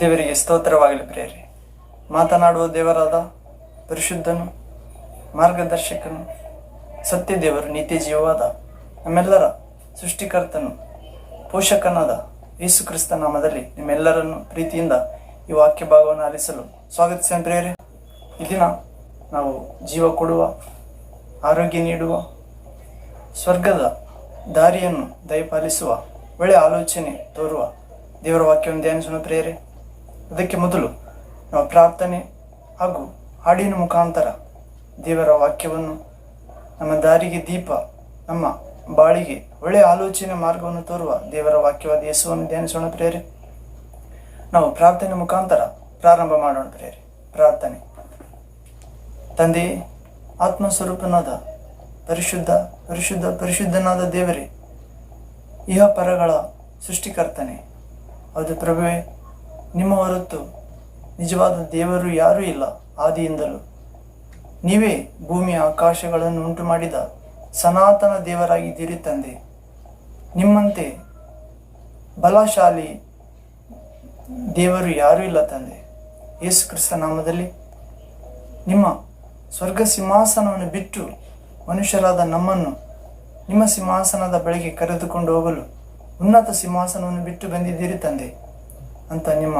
ದೇವರಿಗೆ ಸ್ತೋತ್ರವಾಗಲಿ ಪ್ರೇರಿ ಮಾತನಾಡುವ ದೇವರಾದ ಪರಿಶುದ್ಧನು, ಮಾರ್ಗದರ್ಶಕನು ಸತ್ಯ ದೇವರು ನೀತಿ ಜೀವವಾದ ನಮ್ಮೆಲ್ಲರ ಸೃಷ್ಟಿಕರ್ತನು, ಪೋಷಕನಾದ ಯೇಸು ಕ್ರಿಸ್ತ ನಾಮದಲ್ಲಿ ನಿಮ್ಮೆಲ್ಲರನ್ನು ಪ್ರೀತಿಯಿಂದ ಈ ವಾಕ್ಯ ಭಾಗವನ್ನು ಆಲಿಸಲು ಸ್ವಾಗತಿಸಿದ ಪ್ರೇರಿ ಈ ನಾವು ಜೀವ ಕೊಡುವ, ಆರೋಗ್ಯ ನೀಡುವ, ಸ್ವರ್ಗದ ದಾರಿಯನ್ನು ದಯಪಾಲಿಸುವ ಒಳ್ಳೆಯ ಆಲೋಚನೆ ತೋರುವ ದೇವರ ವಾಕ್ಯವನ್ನು ಧ್ಯಾನಿಸೋಣ ಪ್ರೇರೆ ಅದಕ್ಕೆ ಮೊದಲು ನಾವು ಪ್ರಾರ್ಥನೆ ಹಾಗೂ ಹಾಡಿನ ಮುಖಾಂತರ ದೇವರ ವಾಕ್ಯವನ್ನು ನಮ್ಮ ದಾರಿಗೆ ದೀಪ, ನಮ್ಮ ಬಾಳಿಗೆ ಒಳ್ಳೆಯ ಆಲೋಚನೆ ಮಾರ್ಗವನ್ನು ತೋರುವ ದೇವರ ವಾಕ್ಯವಾದ ಯೇಸುವನ್ನು ಧ್ಯಾನಿಸೋಣ ಪ್ರೇರೆ ನಾವು ಪ್ರಾರ್ಥನೆ ಮುಖಾಂತರ ಪ್ರಾರಂಭ ಮಾಡೋಣ ಪ್ರೇರೆ ಪ್ರಾರ್ಥನೆ. ತಂದೆ, ಆತ್ಮಸ್ವರೂಪನಾದ ಪರಿಶುದ್ಧ ಪರಿಶುದ್ಧ, ಪರಿಶುದ್ಧನಾದ ದೇವರೇ ಇಹ ಪರಗಳ ಸೃಷ್ಟಿಕರ್ತನೆ ಅದು ಪ್ರಭುವೆ ನಿಮ್ಮ ಹೊರತು ನಿಜವಾದ ದೇವರು ಯಾರೂ ಇಲ್ಲ, ಆದಿಯಿಂದಲೂ. ನೀವೇ ಭೂಮಿಯ ಆಕಾಶಗಳನ್ನು ಉಂಟು ಮಾಡಿದ ಸನಾತನ ದೇವರಾಗಿದ್ದೀರಿ ತಂದೆ. ನಿಮ್ಮಂತೆ ಬಲಶಾಲಿ ದೇವರು ಯಾರೂ ಇಲ್ಲ ತಂದೆ. ಯೇಸು ಕ್ರಿಸ್ತ ನಾಮದಲ್ಲಿ ನಿಮ್ಮ ಸ್ವರ್ಗ ಸಿಂಹಾಸನವನ್ನು ಬಿಟ್ಟು ಮನುಷ್ಯರಾದ ನಮ್ಮನ್ನು ನಿಮ್ಮ ಸಿಂಹಾಸನದ ಬಳಿಗೆ ಕರೆದುಕೊಂಡು ಹೋಗಲು ಉನ್ನತ ಸಿಂಹಾಸನವನ್ನು ಬಿಟ್ಟು ಬಂದಿದ್ದೀರಿ ತಂದೆ. ಅಂತ ನಿಮ್ಮ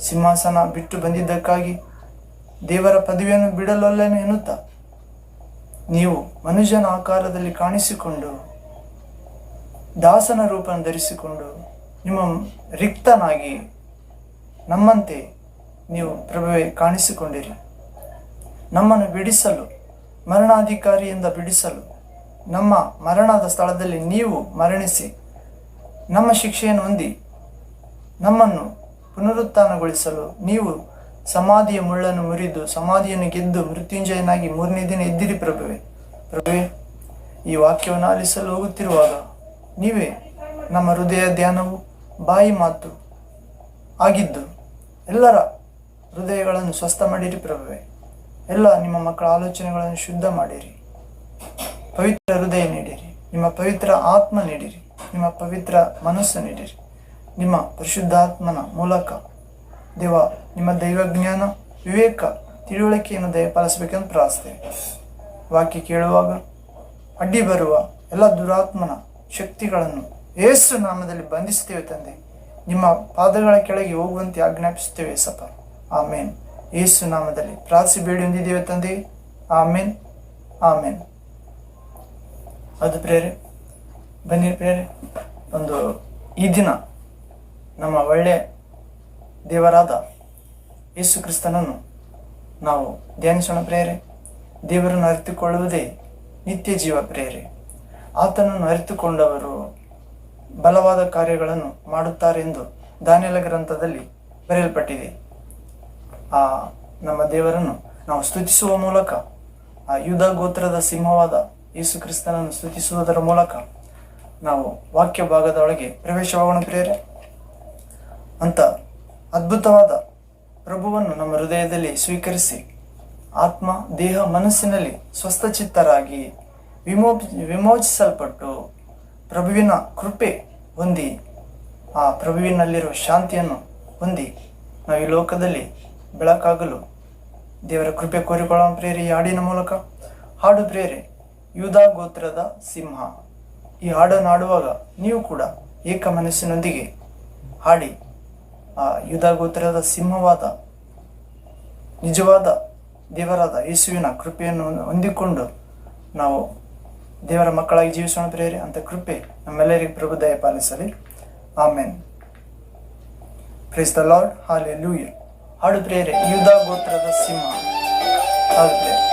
ಸಿಂಹಾಸನ ಬಿಟ್ಟು ಬಂದಿದ್ದಕ್ಕಾಗಿ ದೇವರ ಪದವಿಯನ್ನು ಬಿಡಲೊಲ್ಲೆನು ಎನ್ನುತ್ತಾ? ನೀವು ಮನುಷ್ಯನ ಆಕಾರದಲ್ಲಿ ಕಾಣಿಸಿಕೊಂಡು, ದಾಸನ ರೂಪವನ್ನು ಧರಿಸಿಕೊಂಡು, ನಿಮ್ಮ ರಿಕ್ತನಾಗಿ ನಮ್ಮಂತೆ ನೀವು ಪ್ರಭುವೆ ಕಾಣಿಸಿಕೊಂಡಿರಿ. ನಮ್ಮನ್ನು ಬಿಡಿಸಲು, ಮರಣಾಧಿಕಾರಿಯಿಂದ ಬಿಡಿಸಲು, ನಮ್ಮ ಮರಣದ ಸ್ಥಳದಲ್ಲಿ ನೀವು ಮರಣಿಸಿ, ನಮ್ಮ ಶಿಕ್ಷೆಯನ್ನು ಹೊಂದಿ ನಮ್ಮನ್ನು ಪುನರುತ್ಥಾನಗೊಳಿಸಲು ನೀವು ಸಮಾಧಿಯ ಮುಳ್ಳನ್ನು ಮುರಿದು ಸಮಾಧಿಯನ್ನು ಗೆದ್ದು ಮೃತ್ಯುಂಜಯನಾಗಿ ಮೂರನೇ ದಿನ ಎದ್ದಿರಿ ಪ್ರಭುವೆ. ಪ್ರಭುವೆ, ಈ ವಾಕ್ಯವನ್ನು ಆಲಿಸಲು ಹೋಗುತ್ತಿರುವಾಗ ನೀವೇ ನಮ್ಮ ಹೃದಯ ಧ್ಯಾನವು ಬಾಯಿ ಮಾತು ಆಗಿದ್ದು ಎಲ್ಲರ ಹೃದಯಗಳನ್ನು ಸ್ವಸ್ಥ ಮಾಡಿರಿ ಪ್ರಭುವೆ. ಎಲ್ಲ ನಿಮ್ಮ ಮಕ್ಕಳ ಆಲೋಚನೆಗಳನ್ನು ಶುದ್ಧ ಮಾಡಿರಿ. ಪವಿತ್ರ ಹೃದಯ ನೀಡಿರಿ. ನಿಮ್ಮ ಪವಿತ್ರ ಆತ್ಮ ನೀಡಿರಿ. ನಿಮ್ಮ ಪವಿತ್ರ ಮನಸ್ಸು ನೀಡಿರಿ. ನಿಮ್ಮ ಪರಿಶುದ್ಧಾತ್ಮನ ಮೂಲಕ ದೇವ, ನಿಮ್ಮ ದೈವಜ್ಞಾನ, ವಿವೇಕ, ತಿಳುವಳಿಕೆಯನ್ನು ದಯಪಾಲಿಸಬೇಕೆಂದು ಪ್ರಾರ್ಥಿಸ್ತೇವೆ ವಾಕ್ಯ ಕೇಳುವಾಗ ಅಡ್ಡಿ ಬರುವ ಎಲ್ಲ ದುರಾತ್ಮನ ಶಕ್ತಿಗಳನ್ನು ಏಸು ನಾಮದಲ್ಲಿ ಬಂಧಿಸ್ತೇವೆ ತಂದೆ. ನಿಮ್ಮ ಪಾದಗಳ ಕೆಳಗೆ ಹೋಗುವಂತೆ ಆಜ್ಞಾಪಿಸುತ್ತೇವೆ ಸಪ ಆಮೇನ್. ಏಸು ನಾಮದಲ್ಲಿ ಪ್ರಾರ್ಥಿ ಬೇಡಿ ಹೊಂದಿದ್ದೇವೆ ತಂದೆ. ಆಮೇನ್. ಆಮೇನ್. ಅದು ಪ್ರೇರೆ, ಬನ್ನಿ ಪ್ರೇರೆ, ಒಂದು ಈ ದಿನ ನಮ್ಮ ಒಳ್ಳೆ ದೇವರಾದ ಯೇಸು ಕ್ರಿಸ್ತನನ್ನು ನಾವು ಧ್ಯಾನಿಸೋಣ ಪ್ರೇರೆ ದೇವರನ್ನು ಅರಿತುಕೊಳ್ಳುವುದೇ ನಿತ್ಯ ಜೀವ ಪ್ರೇರೆ ಆತನನ್ನು ಅರಿತುಕೊಂಡವರು ಬಲವಾದ ಕಾರ್ಯಗಳನ್ನು ಮಾಡುತ್ತಾರೆಂದು ದಾನಿಯಲ ಗ್ರಂಥದಲ್ಲಿ ಬರೆಯಲ್ಪಟ್ಟಿದೆ. ಆ ನಮ್ಮ ದೇವರನ್ನು ನಾವು ಸ್ತುತಿಸುವ ಮೂಲಕ, ಆ ಯುಧ ಗೋತ್ರದ ಸಿಂಹವಾದ ಯೇಸು ಕ್ರಿಸ್ತನನ್ನು ಸ್ತುತಿಸುವುದರ ಮೂಲಕ ನಾವು ವಾಕ್ಯ ಭಾಗದ ಒಳಗೆ ಪ್ರವೇಶವಾಗೋಣ ಪ್ರೇರೆ ಅಂತ ಅದ್ಭುತವಾದ ಪ್ರಭುವನ್ನು ನಮ್ಮ ಹೃದಯದಲ್ಲಿ ಸ್ವೀಕರಿಸಿ ಆತ್ಮ, ದೇಹ, ಮನಸ್ಸಿನಲ್ಲಿ ಸ್ವಸ್ಥಚಿತ್ತರಾಗಿ ವಿಮೋ ವಿಮೋಚಿಸಲ್ಪಟ್ಟು ಪ್ರಭುವಿನ ಕೃಪೆ ಹೊಂದಿ, ಆ ಪ್ರಭುವಿನಲ್ಲಿರುವ ಶಾಂತಿಯನ್ನು ಹೊಂದಿ ನಾವು ಈ ಲೋಕದಲ್ಲಿ ಬೆಳಕಾಗಲು ದೇವರ ಕೃಪೆ ಕೋರಿಕೊಳ್ಳುವ ಪ್ರೇರೆ ಹಾಡಿನ ಮೂಲಕ. ಹಾಡು ಪ್ರೇರೆ ಯೂದಾ ಗೋತ್ರದ ಸಿಂಹ. ಈ ಹಾಡನ್ನು ಹಾಡುವಾಗ ನೀವು ಕೂಡ ಏಕ ಮನಸ್ಸಿನೊಂದಿಗೆ ಹಾಡಿ. ಆ ಯುಧ ಗೋತ್ರದ ಸಿಂಹವಾದ, ನಿಜವಾದ ದೇವರಾದ ಯೇಸುವಿನ ಕೃಪೆಯನ್ನು ಹೊಂದಿಕೊಂಡು ನಾವು ದೇವರ ಮಕ್ಕಳಾಗಿ ಜೀವಿಸೋಣ ಪ್ರೇರಿ ಅಂತ ಕೃಪೆ ನಮ್ಮೆಲ್ಲರಿಗೆ ಪ್ರಭು ದಯ ಪಾಲಿಸಲಿ. Amen. Praise the Lord hallelujah ಹಾಡು ಪ್ರೇರೆ ಯುದ್ಧ ಗೋತ್ರದ ಸಿಂಹ. ಹಾಡು ಪ್ರೇರೆ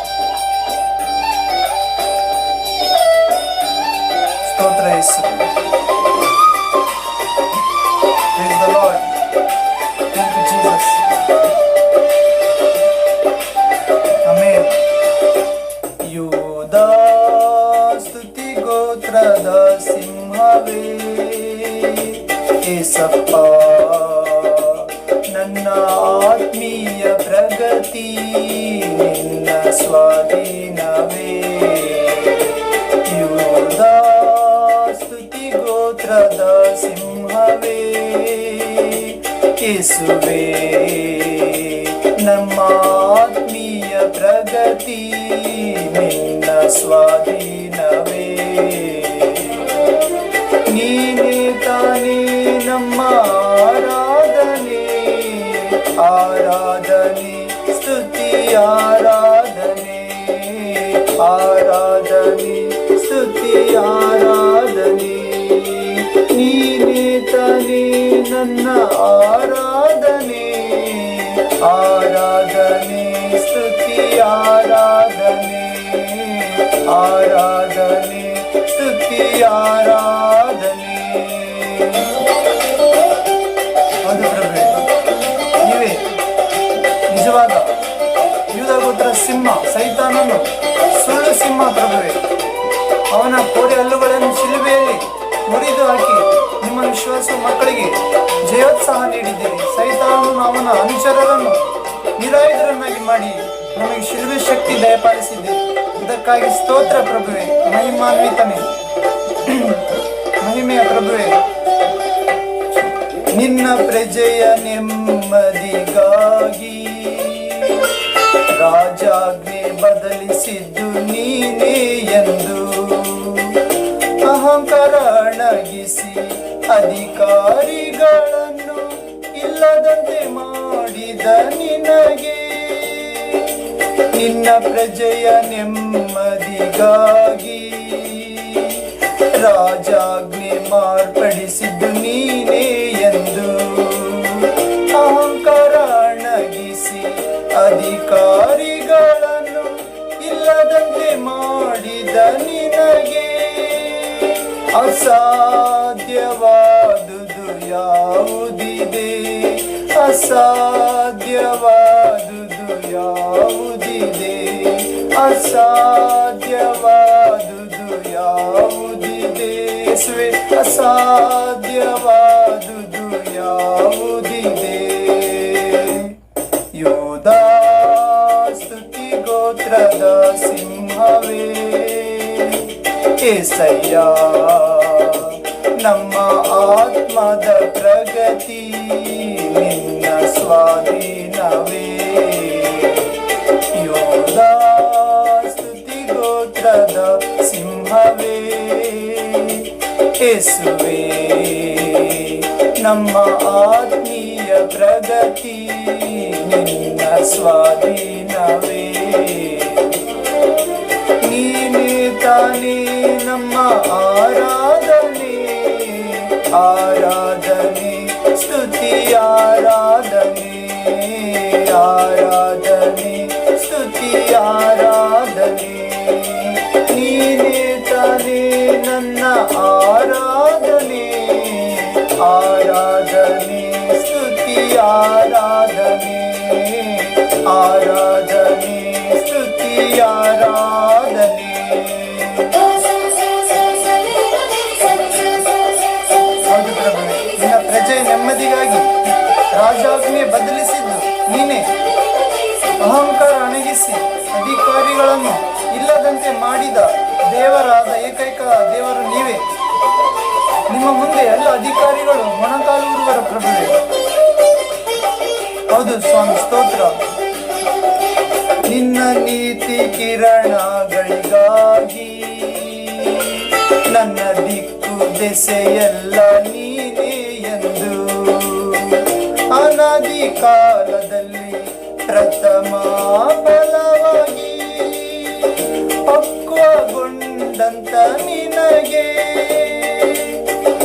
ಸ್ತೋತ್ರ ಯೇಸು. ಸ್ತುತಿ ನಮ್ಮಾತ್ಮೀಯ ಪ್ರಗತಿ ನಿನ್ನ ಸ್ವಾಧೀನವೇ. ನೀನೇ ತಾನೇ ನಮ್ಮ ಆರಾಧನೆ ಆರಾಧನೆ, ಸ್ತುತಿ, ಆರಾಧನೆ. ಆರಾಧನೆ, ಸ್ತುತಿ, ಆರಾಧನೆ. ನೀನೇ ತಾನೇ ನನ್ನ ಆರಾಧನೆ. ಹೌದು ಪ್ರಭುವೆ ನೀವೇ. ನಿಜವಾದ. ಯೂದಗೋತ್ರ ಸಿಂಹ, ಸೈತಾನನು ಸುಳ್ಳು ಸಿಂಹ ಪ್ರಭುವೆ. ಅವನ ಕೋರೆ ಹಲ್ಲುಗಳನ್ನು ಶಿಲುಬೆಯಲ್ಲಿ ಮುರಿದು ಹಾಕಿ ನಿಮ್ಮ ವಿಶ್ವಾಸ ಮಕ್ಕಳಿಗೆ ಜಯೋತ್ಸಾಹ ನೀಡಿದ್ದೀರಿ. ಸೈತಾನನು ಅವನ ಅನುಚರರನ್ನು ನಿರಾಯುಧರನ್ನಾಗಿ ಮಾಡಿ ನಮಗೆ ಶಿಲುಬೆ ಶಕ್ತಿ ದಯಪಾಲಿಸಿದ್ದೀರಿ. ಇದಕ್ಕಾಗಿ ಸ್ತೋತ್ರ ಪ್ರಭುವೆ. ಮಹಿಮಾನ್ವಿತನೇ. ಮಹಿಮೆಯ ಪ್ರಭುವೆ. ನಿನ್ನ ಪ್ರಜೆಯ ನೆಮ್ಮದಿಗಾಗಿ ರಾಜಾಜ್ಞೆ ಬದಲಿಸಿದ್ದು ನೀನೇ ಎಂದು ಅಹಂಕಾರ ಅಣಗಿಸಿ ಅಧಿಕಾರಿಗಳನ್ನು ಇಲ್ಲದಂತೆ ಮಾಡಿದ ನಿನಗೆ. ನಿನ್ನ ಪ್ರಜೆಯ ನೆಮ್ಮದಿಗಾಗಿ ರಾಜಾಜ್ಞೆ ಮಾರ್ಪಡಿಸಿದ್ದು ನೀನೇ ಎಂದು ಅಹಂಕಾರ ಅಣಗಿಸಿ ಅಧಿಕಾರಿಗಳನ್ನು ಇಲ್ಲದಂತೆ ಮಾಡಿದ ನಿನಗೆ ಅಸಾಧ್ಯವಾದುದು ಯಾವುದಿದೆ? ಅಸಾಧ್ಯವಾದುದು ಯಾವುದಿದೆ? ಅಸಾಧ್ಯವಾದುದು ಸ್ವೆ ಸಾಧ್ಯವಾದುದು ಯಾವುದಿದೆ? ಯೋಧ ಸ್ತುತಿ ಗೋತ್ರದ ಸಿಂಹವೇ ಕೇಸಯ್ಯ ನಮ್ಮ ಆತ್ಮದ ಪ್ರಗತಿ ನಿನ್ನ ಸ್ವಾಧೀನವೇ ಏಸುವೆ ನಮ್ಮ ಆತ್ಮೀಯ ಪ್ರಗತಿ ನಿನ್ನ ಸ್ವಾಧೀನವೇ ಬದಲಿಸಿದ್ದು ನೀನೇ ಅಹಂಕಾರ ಅಣಗಿಸಿ ಅಧಿಕಾರಿಗಳನ್ನು ಇಲ್ಲದಂತೆ ಮಾಡಿದ ದೇವರಾದ ಏಕೈಕ ದೇವರು ನೀವೇ. ನಿಮ್ಮ ಮುಂದೆ ಎಲ್ಲ ಅಧಿಕಾರಿಗಳು ಮೊಣಕಾಲುವರ ಪ್ರಭುವೆ. ಹೌದು ಸ್ವಾಮಿ, ಸ್ತೋತ್ರ. ನಿನ್ನ ನೀತಿ ಕಿರಣಗಳಿಗಾಗಿ ನನ್ನ ದಿಕ್ಕು ದೆಸೆಯೆಲ್ಲ ನೀನೇ ಅನಾದಿ ಕಾಲದಲ್ಲಿ ಪ್ರಥಮ ಫಲವಾಗಿ ಪಕ್ವಗೊಂಡಂತ ನಿನಗೆ.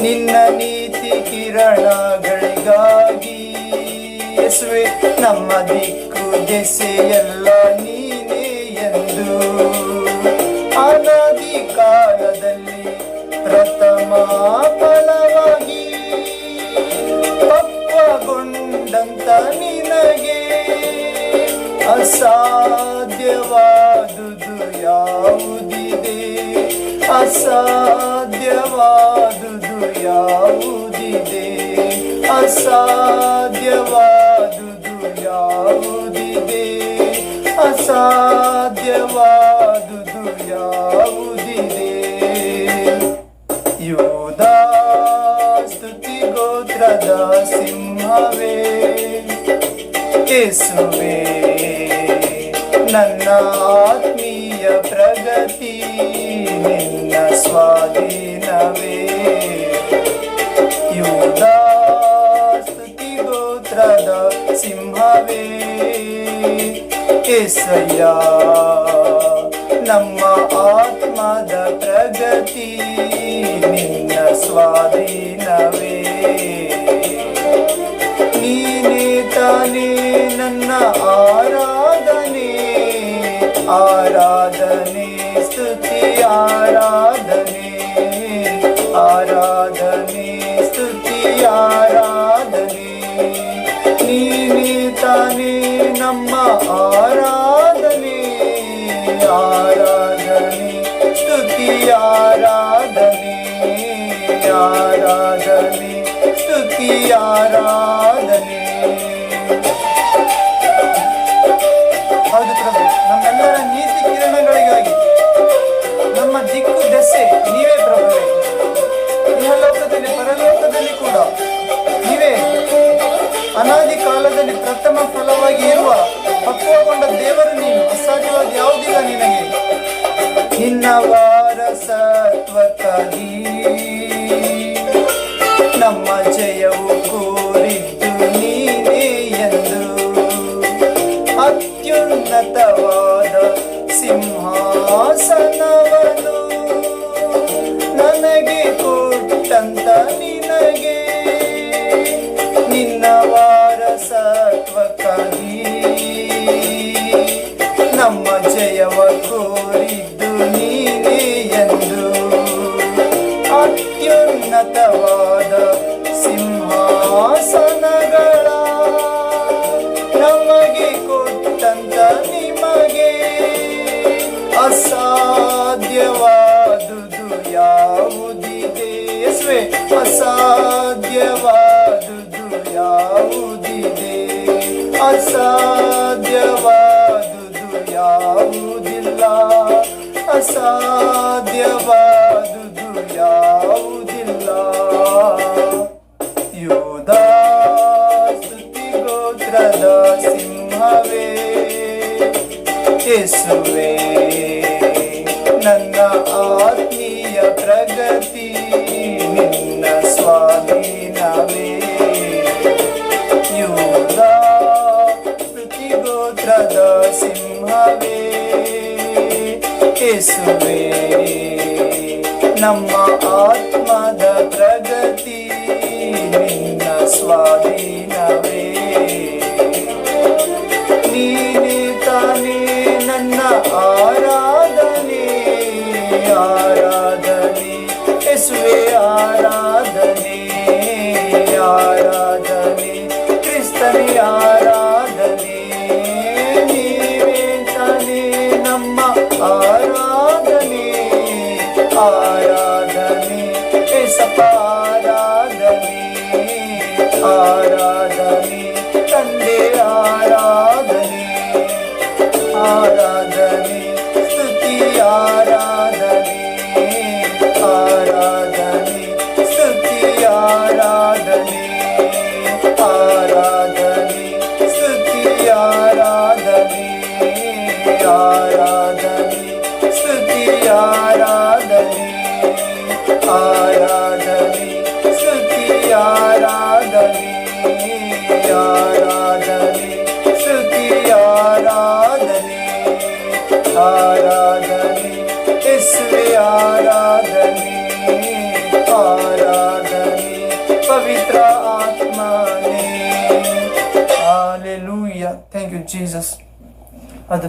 ನಿನ್ನ ನೀತಿ ಕಿರಣಗಳಿಗಾಗಿ ನಮ್ಮ ದಿಕ್ಕು ದೆಸೆಯೆಲ್ಲ ಅಸಾಧ್ಯವಾದುದು ಯಾವುದಿದೆ ಅಸಾಧ್ಯವಾದುದು ಯಾವುದಿದೆ ಅಸಾಧ್ಯವಾದುದು ಯಾವುದಿದೆ ಯೋಧ ಸ್ತುತಿ ಗೋತ್ರದ ಸಿಂಹವೇ ಯೇಸುವೆ ನನ್ನ ಆತ್ಮೀಯ ಪ್ರಗತಿ ನಿನ್ನ ಸ್ವಾಧೀನವೇ ಯೂದ ಸ್ತುತಿಗೋತ್ರದ ಸಿಂಹವೇ ಏಸಯ್ಯ ನಮ್ಮ ಆತ್ಮದ ಪ್ರಗತಿ ನಿನ್ನ ಸ್ವಾಧೀನವೇ ನೀನೇ ತಾನೇ ಸ್ತುತಿ ಆರಾಧನೆ ಆರಾಧನೆ ಸ್ತುತಿ ಆರಾಧನೆ ನೀನೇ ತಾನೇ ನಮ್ಮ ಆರಾಧನೆ ಆರಾಧನೆ ಸ್ತುತಿ ಆರಾಧನೆ ಆರಾಧನೆ ಸ್ತುತಿ ದೆಸೆ ನೀವೇ ಪ್ರಭುವೇ. ಇಹಲೋಕದಲ್ಲಿ ಪರಲೋಕದಲ್ಲಿ ಕೂಡ ನೀವೇ. ಅನಾದಿ ಕಾಲದಲ್ಲಿ ಪ್ರಥಮ ಫಲವಾಗಿ ಇರುವ ಪಕ್ವಗೊಂಡ ದೇವರು ನೀನು. ಅಸಾಧ್ಯವಾಗಿ ಯಾವುದಿಲ್ಲ ನಿನಗೆ. ನಿನ್ನ ವಾರಸತ್ವಕ್ಕಾಗಿ ನಮ್ಮ ಜಯವು ಕೋರಿದ್ದು ನೀನೇ ಎಂದು. ಅತ್ಯುನ್ನತವಾದ ಸಿಂಹಾಸನವನು ಯೇಸುವೆ ನಮ್ಮ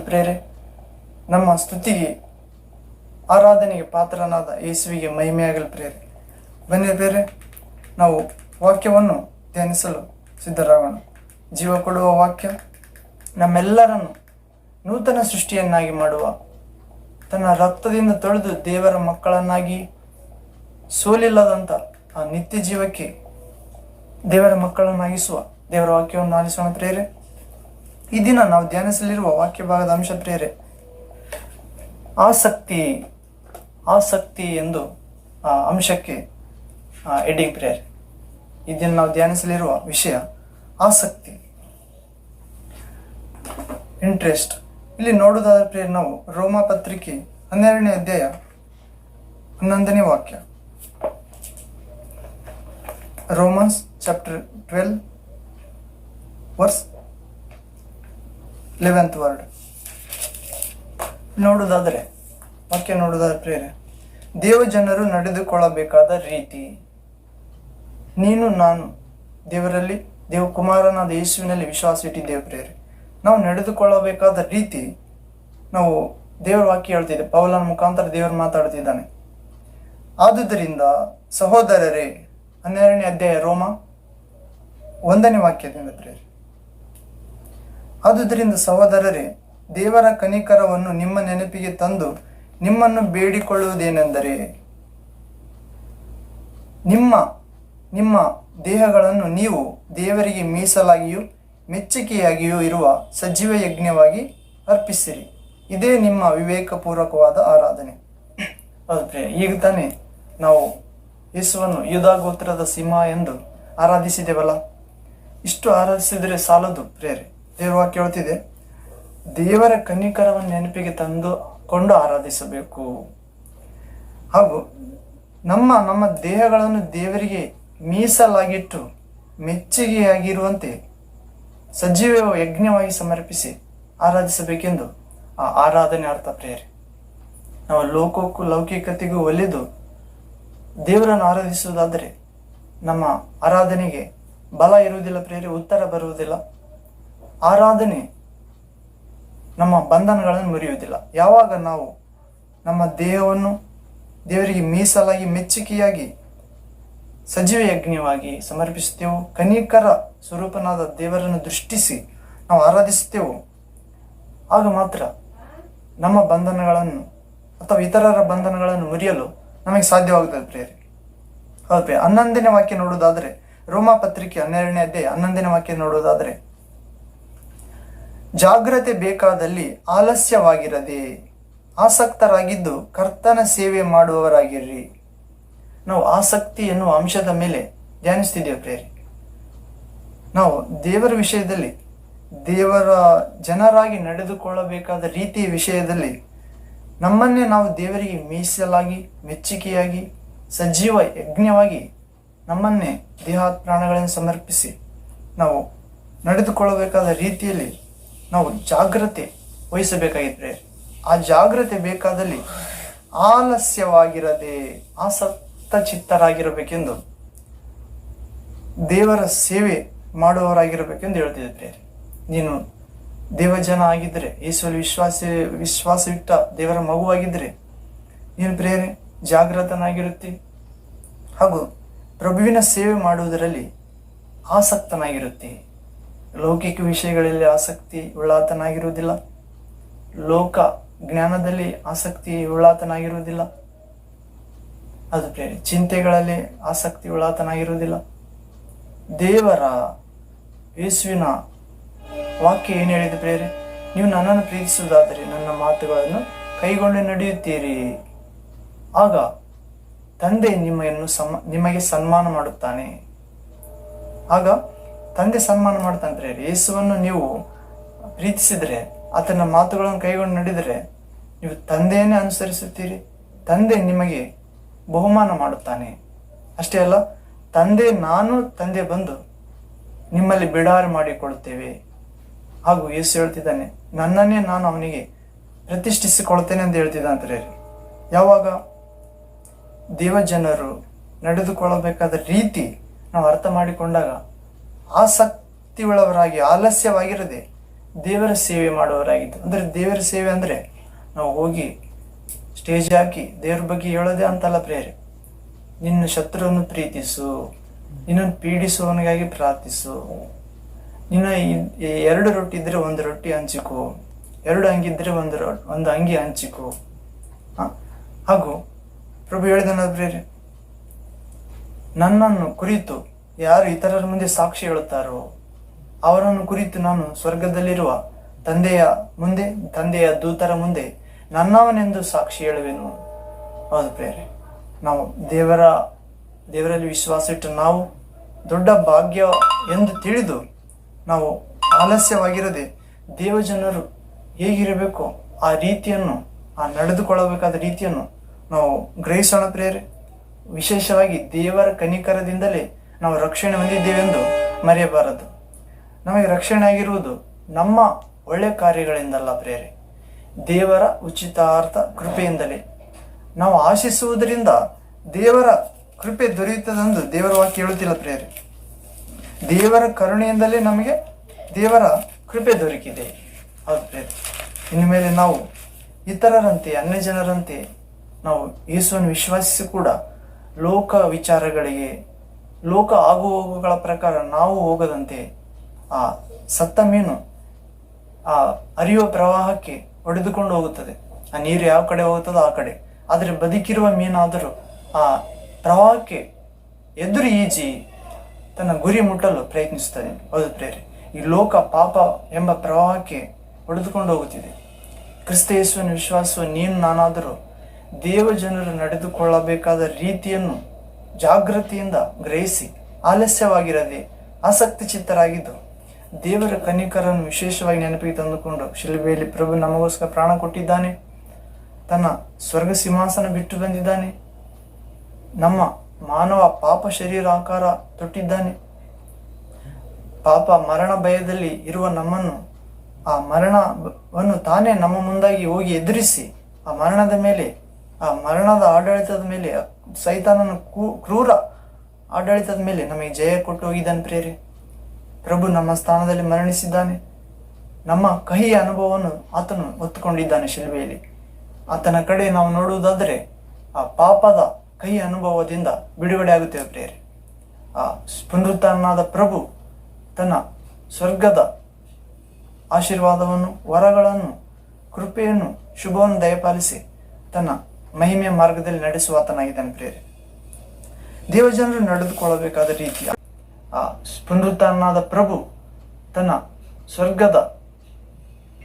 ಪ್ರೇರೆ, ನಮ್ಮ ಸ್ತುತಿಗೆ ಆರಾಧನೆಗೆ ಪಾತ್ರನಾದ ಯೇಸುವಿಗೆ ಮಹಿಮೆಯಾಗಲು ಪ್ರೇರೆ. ಬನ್ನಿ ಬೇರೆ ನಾವು ವಾಕ್ಯವನ್ನು ಧ್ಯಾನಿಸಲು ಸಿದ್ಧರಾಗೋಣ. ಜೀವ ಕೊಡುವ ವಾಕ್ಯ, ನಮ್ಮೆಲ್ಲರನ್ನು ನೂತನ ಸೃಷ್ಟಿಯನ್ನಾಗಿ ಮಾಡುವ, ತನ್ನ ರಕ್ತದಿಂದ ತೊಳೆದು ದೇವರ ಮಕ್ಕಳನ್ನಾಗಿ ಸೋಲಿಲ್ಲದಂಥ ಆ ನಿತ್ಯ ಜೀವಕ್ಕೆ ದೇವರ ಮಕ್ಕಳನ್ನಾಗಿಸುವ ದೇವರ ವಾಕ್ಯವನ್ನು ಆಲಿಸೋಣ ಪ್ರೇರೆ. ಈ ದಿನ ನಾವು ಧ್ಯಾನಿಸಲಿರುವ ವಾಕ್ಯ ಭಾಗದ ಅಂಶ ಪ್ರೇರೆ, ಆಸಕ್ತಿ ಆಸಕ್ತಿ ಎಂದು ಆ ಅಂಶಕ್ಕೆ ಎಡಿಂಗ್ ಪ್ರೇಯರ್ ಇದನ್ನು ನಾವು ಧ್ಯಾನಿಸಲಿರುವ ವಿಷಯ ಆಸಕ್ತಿ, ಇಂಟ್ರೆಸ್ಟ್. ಇಲ್ಲಿ ನೋಡುವುದಾದ ಪ್ರೇಯರ್ ನಾವು ರೋಮ ಪತ್ರಿಕೆ ಹನ್ನೆರಡನೇ ಅಧ್ಯಾಯ ಹನ್ನೊಂದನೇ ವಾಕ್ಯ. Romans chapter twelve, verse eleventh word. ನೋಡುವುದಾದರೆ ವಾಕ್ಯ ನೋಡೋದಾದ್ರೆ ಪ್ರೇರೆ ದೇವ ಜನರು ನಡೆದುಕೊಳ್ಳಬೇಕಾದ ರೀತಿ, ನೀನು, ನಾನು, ದೇವರಲ್ಲಿ, ದೇವಕುಮಾರನಾದ ಯೇಸುವಿನಲ್ಲಿ ವಿಶ್ವಾಸ ಇಟ್ಟಿದ್ದೇವೆ ಪ್ರೇರೆ ನಾವು ನಡೆದುಕೊಳ್ಳಬೇಕಾದ ರೀತಿ, ನಾವು ದೇವರ ವಾಕ್ಯ ಹೇಳ್ತಿದ್ದೆ, ಪೌಲನ ಮುಖಾಂತರ ದೇವರು ಮಾತಾಡ್ತಿದ್ದಾನೆ. ಆದುದರಿಂದ ಸಹೋದರರೇ, ಹನ್ನೆರಡನೇ ಅಧ್ಯಾಯ ರೋಮ ಒಂದನೇ ವಾಕ್ಯದಿಂದ ಪ್ರೇರೆ ಆದುದರಿಂದ ಸಹೋದರರೇ, ದೇವರ ಕನಿಕರವನ್ನು ನಿಮ್ಮ ನೆನಪಿಗೆ ತಂದು ನಿಮ್ಮನ್ನು ಬೇಡಿಕೊಳ್ಳುವುದೇನೆಂದರೆ, ನಿಮ್ಮ ನಿಮ್ಮ ದೇಹಗಳನ್ನು ನೀವು ದೇವರಿಗೆ ಮೀಸಲಾಗಿಯೂ ಮೆಚ್ಚುಗೆಯಾಗಿಯೂ ಇರುವ ಸಜೀವ ಯಜ್ಞವಾಗಿ ಅರ್ಪಿಸಿರಿ. ಇದೇ ನಿಮ್ಮ ವಿವೇಕಪೂರ್ವಕವಾದ ಆರಾಧನೆ. ಪ್ರಿಯ ಈಗ ತಾನೇ ನಾವು ಯೇಸುವನ್ನು ಯುಧ ಗೋತ್ರದ ಸಿಂಹ ಎಂದು ಆರಾಧಿಸಿದೆವಲ್ಲ? ಇಷ್ಟು ಆರಾಧಿಸಿದರೆ ಸಾಲದು ಪ್ರೇರೆ ದೇವರ ಕೇಳ್ತಿದೆ. ದೇವರ ಕನ್ನಿಕರವನ್ನು ನೆನಪಿಗೆ ತಂದು ಕೊಂಡು ಆರಾಧಿಸಬೇಕು. ಹಾಗೂ ನಮ್ಮ ನಮ್ಮ ದೇಹಗಳನ್ನು ದೇವರಿಗೆ ಮೀಸಲಾಗಿಟ್ಟು ಮೆಚ್ಚುಗೆಯಾಗಿರುವಂತೆ ಸಜೀವ ಯಜ್ಞವಾಗಿ ಸಮರ್ಪಿಸಿ ಆರಾಧಿಸಬೇಕೆಂದು ಆ ಆರಾಧನೆ ಅರ್ಥ ಪ್ರೇರಿ ನಾವು ಲೋಕಕ್ಕೂ ಲೌಕಿಕತೆಗೂ ಒಲಿದು ದೇವರನ್ನು ಆರಾಧಿಸುವುದಾದರೆ ನಮ್ಮ ಆರಾಧನೆಗೆ ಬಲ ಇರುವುದಿಲ್ಲ ಪ್ರೇರಿ ಉತ್ತರ ಬರುವುದಿಲ್ಲ. ಆರಾಧನೆ ನಮ್ಮ ಬಂಧನಗಳನ್ನು ಮುರಿಯುವುದಿಲ್ಲ. ಯಾವಾಗ ನಾವು ನಮ್ಮ ದೇಹವನ್ನು ದೇವರಿಗೆ ಮೀಸಲಾಗಿ, ಮೆಚ್ಚುಗೆಯಾಗಿ ಸಜೀವ ಯಜ್ಞವಾಗಿ ಸಮರ್ಪಿಸುತ್ತೇವೋ, ಕನಿಕರ ಸ್ವರೂಪನಾದ ದೇವರನ್ನು ದೃಷ್ಟಿಸಿ ನಾವು ಆರಾಧಿಸುತ್ತೇವೋ, ಆಗ ಮಾತ್ರ ನಮ್ಮ ಬಂಧನಗಳನ್ನು ಅಥವಾ ಇತರರ ಬಂಧನಗಳನ್ನು ಮುರಿಯಲು ನಮಗೆ ಸಾಧ್ಯವಾಗುತ್ತದೆ ಪ್ರೇರಿ ಹೌದು ಹನ್ನೊಂದನೇ ವಾಕ್ಯ ನೋಡೋದಾದರೆ ರೋಮಾ ಪತ್ರಿಕೆ ಹನ್ನೆರಡನೇ ಅಧ್ಯಾಯ ಹನ್ನೊಂದನೇ ವಾಕ್ಯ ನೋಡುವುದಾದರೆ ಜಾಗ್ರತೆ ಬೇಕಾದಲ್ಲಿ ಆಲಸ್ಯವಾಗಿರದೆ ಆಸಕ್ತರಾಗಿದ್ದು ಕರ್ತನ ಸೇವೆ ಮಾಡುವವರಾಗಿರ್ರಿ. ನಾವು ಆಸಕ್ತಿ ಎನ್ನುವ ಅಂಶದ ಮೇಲೆ ಧ್ಯಾನಿಸ್ತಿದ್ದೇವೆ ಪ್ರೇರಿ ನಾವು ದೇವರ ವಿಷಯದಲ್ಲಿ, ದೇವರ ಜನರಾಗಿ ನಡೆದುಕೊಳ್ಳಬೇಕಾದ ರೀತಿಯ ವಿಷಯದಲ್ಲಿ ನಮ್ಮನ್ನೇ ನಾವು ದೇವರಿಗೆ ಮೀಸಲಾಗಿ ಮೆಚ್ಚುಗೆಯಾಗಿ ಸಜೀವ ಯಜ್ಞವಾಗಿ ನಮ್ಮನ್ನೇ ದೇಹ ಪ್ರಾಣಗಳನ್ನು ಸಮರ್ಪಿಸಿ ನಾವು ನಡೆದುಕೊಳ್ಳಬೇಕಾದ ರೀತಿಯಲ್ಲಿ ನಾವು ಜಾಗ್ರತೆ ವಹಿಸಬೇಕಾಗಿದ್ರೆ ಆ ಜಾಗ್ರತೆ ಬೇಕಾದಲ್ಲಿ ಆಲಸ್ಯವಾಗಿರದೆ ಆಸಕ್ತ ಚಿತ್ತರಾಗಿರಬೇಕೆಂದು ದೇವರ ಸೇವೆ ಮಾಡುವವರಾಗಿರಬೇಕೆಂದು ಹೇಳ್ತಿದ್ದೆ. ನೀನು ದೇವಜನ ಆಗಿದ್ದರೆ ಯೇಸುವಲ್ಲಿ ವಿಶ್ವಾಸ ವಿಶ್ವಾಸವಿಟ್ಟ ದೇವರ ಮಗುವಾಗಿದ್ದರೆ ನೀನು ಪ್ರೇರೆ ಜಾಗೃತನಾಗಿರುತ್ತಿ ಹಾಗೂ ಪ್ರಭುವಿನ ಸೇವೆ ಮಾಡುವುದರಲ್ಲಿ ಆಸಕ್ತನಾಗಿರುತ್ತೆ. ಲೌಕಿಕ ವಿಷಯಗಳಲ್ಲಿ ಆಸಕ್ತಿ ಉಳ್ಳಾತನಾಗಿರುವುದಿಲ್ಲ. ಲೋಕ ಜ್ಞಾನದಲ್ಲಿ ಆಸಕ್ತಿ ಉಳ್ಳಾತನಾಗಿರುವುದಿಲ್ಲ. ಅದು ಬೇರೆ ಚಿಂತೆಗಳಲ್ಲಿ ಆಸಕ್ತಿ ಉಳ್ಳಾತನಾಗಿರುವುದಿಲ್ಲ. ದೇವರ ಯೇಸುವಿನ ವಾಕ್ಯ ಏನು ಹೇಳಿದ ಪ್ರೇರೆ ನೀವು ನನ್ನನ್ನು ಪ್ರೀತಿಸುವುದಾದರೆ ನನ್ನ ಮಾತುಗಳನ್ನು ಕೈಗೊಂಡು ನಡೆಯುತ್ತೀರಿ. ಆಗ ತಂದೆ ನಿಮ್ಮನ್ನು ಸಮ, ನಿಮಗೆ ಸನ್ಮಾನ ಮಾಡುತ್ತಾನೆ. ಆಗ ತಂದೆ ಸನ್ಮಾನ ಮಾಡ್ತಾನೆ ರೀ ಯೇಸುವನ್ನು ನೀವು ಪ್ರೀತಿಸಿದರೆ, ಆತನ ಮಾತುಗಳನ್ನು ಕೈಗೊಂಡು ನಡೆದರೆ, ನೀವು ತಂದೆಯನ್ನೇ ಅನುಸರಿಸುತ್ತೀರಿ. ತಂದೆ ನಿಮಗೆ ಬಹುಮಾನ ಮಾಡುತ್ತಾನೆ. ಅಷ್ಟೇ ಅಲ್ಲ, ತಂದೆ ನಾನು, ತಂದೆ ಬಂದು ನಿಮ್ಮಲ್ಲಿ ಬಿಡಾರು ಮಾಡಿಕೊಳ್ಳುತ್ತೇವೆ. ಹಾಗೂ ಯೇಸು ಹೇಳ್ತಿದ್ದಾನೆ, ನನ್ನನ್ನೇ ನಾನು ಅವನಿಗೆ ಪ್ರತಿಷ್ಠಿಸಿಕೊಳ್ತೇನೆ ಅಂತ ಹೇಳ್ತಿದ್ದಾನೆ ಯಾವಾಗ? ದೇವಜನರು ನಡೆದುಕೊಳ್ಳಬೇಕಾದ ರೀತಿ ನಾವು ಅರ್ಥ ಮಾಡಿಕೊಂಡಾಗ ಆಸಕ್ತಿಯುಳ್ಳವರಾಗಿ, ಆಲಸ್ಯವಾಗಿರದೆ ದೇವರ ಸೇವೆ ಮಾಡುವವರಾಗಿದ್ದು ಅಂದರೆ ದೇವರ ಸೇವೆ ಅಂದರೆ ನಾವು ಹೋಗಿ ಸ್ಟೇಜ್ ಹಾಕಿ ದೇವ್ರ ಬಗ್ಗೆ ಹೇಳೋದೇ ಅಂತಲ್ಲ ಪ್ರೇರೆ. ನಿನ್ನ ಶತ್ರುವನ್ನು ಪ್ರೀತಿಸು, ನಿನ್ನನ್ನು ಪೀಡಿಸುವವನಿಗಾಗಿ ಪ್ರಾರ್ಥಿಸು. ನಿನ್ನ ಎರಡು ರೊಟ್ಟಿ ಇದ್ರೆ ಒಂದು ರೊಟ್ಟಿ ಹಂಚಿಕೋ, ಎರಡು ಅಂಗಿ ಇದ್ರೆ ಒಂದು ಒಂದು ಅಂಗಿ ಹಂಚಿಕೋ? ಹಾಗೂ ಪ್ರಭು ಹೇಳಿದನ ಪ್ರೇರೆ, ನನ್ನನ್ನು ಕುರಿತು ಯಾರು ಇತರರ ಮುಂದೆ ಸಾಕ್ಷಿ ಹೇಳುತ್ತಾರೋ, ಅವರನ್ನು ಕುರಿತು ನಾನು ಸ್ವರ್ಗದಲ್ಲಿರುವ ತಂದೆಯ ಮುಂದೆ, ತಂದೆಯ ದೂತರ ಮುಂದೆ ನನ್ನವನೆಂದು ಸಾಕ್ಷಿ ಹೇಳುವೆನು. ಹೌದು ಪ್ರೇರೆ ನಾವು ದೇವರ, ದೇವರಲ್ಲಿ ವಿಶ್ವಾಸ ಇಟ್ಟು ನಾವು ದೊಡ್ಡ ಭಾಗ್ಯ ಎಂದು ತಿಳಿದು ನಾವು ಆಲಸ್ಯವಾಗಿರದೆ ದೇವಜನರು ಹೇಗಿರಬೇಕು ಆ ರೀತಿಯನ್ನು, ಆ ನಡೆದುಕೊಳ್ಳಬೇಕಾದ ರೀತಿಯನ್ನು ನಾವು ಗ್ರಹಿಸೋಣ ಪ್ರೇರೆ ವಿಶೇಷವಾಗಿ ದೇವರ ಕನಿಕರದಿಂದಲೇ ನಾವು ರಕ್ಷಣೆ ಹೊಂದಿದ್ದೇವೆಂದು ಮರೆಯಬಾರದು. ನಮಗೆ ರಕ್ಷಣೆ ಆಗಿರುವುದು ನಮ್ಮ ಒಳ್ಳೆಯ ಕಾರ್ಯಗಳಿಂದಲ್ಲ ಪ್ರೇರೆ ದೇವರ ಉಚಿತಾರ್ಥ ಕೃಪೆಯಿಂದಲೇ. ನಾವು ಆಶಿಸುವುದರಿಂದ ದೇವರ ಕೃಪೆ ದೊರೆಯುತ್ತದೆಂದು ದೇವರ ವಾಕ್ಯ ಹೇಳುತ್ತಿಲ್ಲ ಪ್ರೇರೆ ದೇವರ ಕರುಣೆಯಿಂದಲೇ ನಮಗೆ ದೇವರ ಕೃಪೆ ದೊರಕಿದೆ. ಹೌದು ಪ್ರೇರೆ ಇನ್ನು ಮೇಲೆ ನಾವು ಇತರರಂತೆ ಅನ್ಯ ಜನರಂತೆ ನಾವು ಯೇಸುವನ್ನು ವಿಶ್ವಾಸಿಸಿ ಕೂಡ ಲೋಕ ವಿಚಾರಗಳಿಗೆ ಲೋಕ ಆಗು ಹೋಗುಗಳ ಪ್ರಕಾರ ನಾವು ಹೋಗದಂತೆ ಆ ಸತ್ತ ಮೀನು ಆ ಅರಿಯುವ ಪ್ರವಾಹಕ್ಕೆ ಹೊಡೆದುಕೊಂಡು ಹೋಗುತ್ತದೆ. ಆ ನೀರು ಯಾವ ಕಡೆ ಹೋಗುತ್ತದೋ ಆ ಕಡೆ. ಆದರೆ ಬದುಕಿರುವ ಮೀನಾದರೂ ಆ ಪ್ರವಾಹಕ್ಕೆ ಎದುರು ಈಜಿ ತನ್ನ ಗುರಿ ಮುಟ್ಟಲು ಪ್ರಯತ್ನಿಸುತ್ತದೆ. ಹೌದು ಪ್ರೇರೆ ಈ ಲೋಕ ಪಾಪ ಎಂಬ ಪ್ರವಾಹಕ್ಕೆ ಹೊಡೆದುಕೊಂಡು ಹೋಗುತ್ತಿದೆ. ಕ್ರಿಸ್ತ ಯೇಸುವಿನ ವಿಶ್ವಾಸವು ನೀನು ನಾನಾದರೂ ದೇವ ಜನರು ನಡೆದುಕೊಳ್ಳಬೇಕಾದ ರೀತಿಯನ್ನು ಜಾಗೃತಿಯಿಂದ ಗ್ರಹಿಸಿ, ಆಲಸ್ಯವಾಗಿರದೆ ಆಸಕ್ತಿ ಚಿತ್ತರಾಗಿದ್ದು ದೇವರ ಕನಿಕರನ್ನು ವಿಶೇಷವಾಗಿ ನೆನಪಿಗೆ ತಂದುಕೊಂಡು ಶಿಲುಬೆಯಲ್ಲಿ ಪ್ರಭು ನಮಗೋಸ್ಕರ ಪ್ರಾಣ ಕೊಟ್ಟಿದ್ದಾನೆ. ತನ್ನ ಸ್ವರ್ಗ ಸಿಂಹಾಸನ ಬಿಟ್ಟು ಬಂದಿದ್ದಾನೆ. ನಮ್ಮ ಮಾನವ ಪಾಪ ಶರೀರ ಆಕಾರ ತೊಟ್ಟಿದ್ದಾನೆ. ಪಾಪ ಮರಣ ಭಯದಲ್ಲಿ ಇರುವ ನಮ್ಮನ್ನು, ಆ ಮರಣವನ್ನು ತಾನೇ ನಮ್ಮ ಮುಂದಾಗಿ ಹೋಗಿ ಎದುರಿಸಿ, ಆ ಮರಣದ ಮೇಲೆ, ಆ ಮರಣದ ಆಡಳಿತದ ಮೇಲೆ ಸೈತಾನನ ಕ್ರೂರ ಆಡಳಿತದ ಮೇಲೆ ನಮಗೆ ಜಯ ಕೊಟ್ಟು ಹೋಗಿದ್ದಾನೆ ಪ್ರೇರೆ ಪ್ರಭು ನಮ್ಮ ಸ್ಥಾನದಲ್ಲಿ ಮರಣಿಸಿದ್ದಾನೆ. ನಮ್ಮ ಕಹಿಯ ಅನುಭವವನ್ನು ಆತನು ಹೊತ್ತುಕೊಂಡಿದ್ದಾನೆ ಶಿಲ್ಬೆಯಲ್ಲಿ. ಆತನ ಕಡೆ ನಾವು ನೋಡುವುದಾದರೆ ಆ ಪಾಪದ ಕಹಿ ಅನುಭವದಿಂದ ಬಿಡುಗಡೆ ಆಗುತ್ತೇವೆ ಪ್ರೇರೆ ಆ ಪುನರುತ್ಥಾನಾದ ಪ್ರಭು ತನ್ನ ಸ್ವರ್ಗದ ಆಶೀರ್ವಾದವನ್ನು, ವರಗಳನ್ನು, ಕೃಪೆಯನ್ನು, ಶುಭವನ್ನು ದಯಪಾಲಿಸಿ ತನ್ನ ಮಹಿಮೆಯ ಮಾರ್ಗದಲ್ಲಿ ನಡೆಸುವಾತನಾಗಿದ್ದಾನೆ ಪ್ರೇರೆ ದೇವಜನರು ನಡೆದುಕೊಳ್ಳಬೇಕಾದ ರೀತಿ ಆ ಪುನರುತ್ಥಾನನಾದ ಪ್ರಭು ತನ್ನ ಸ್ವರ್ಗದ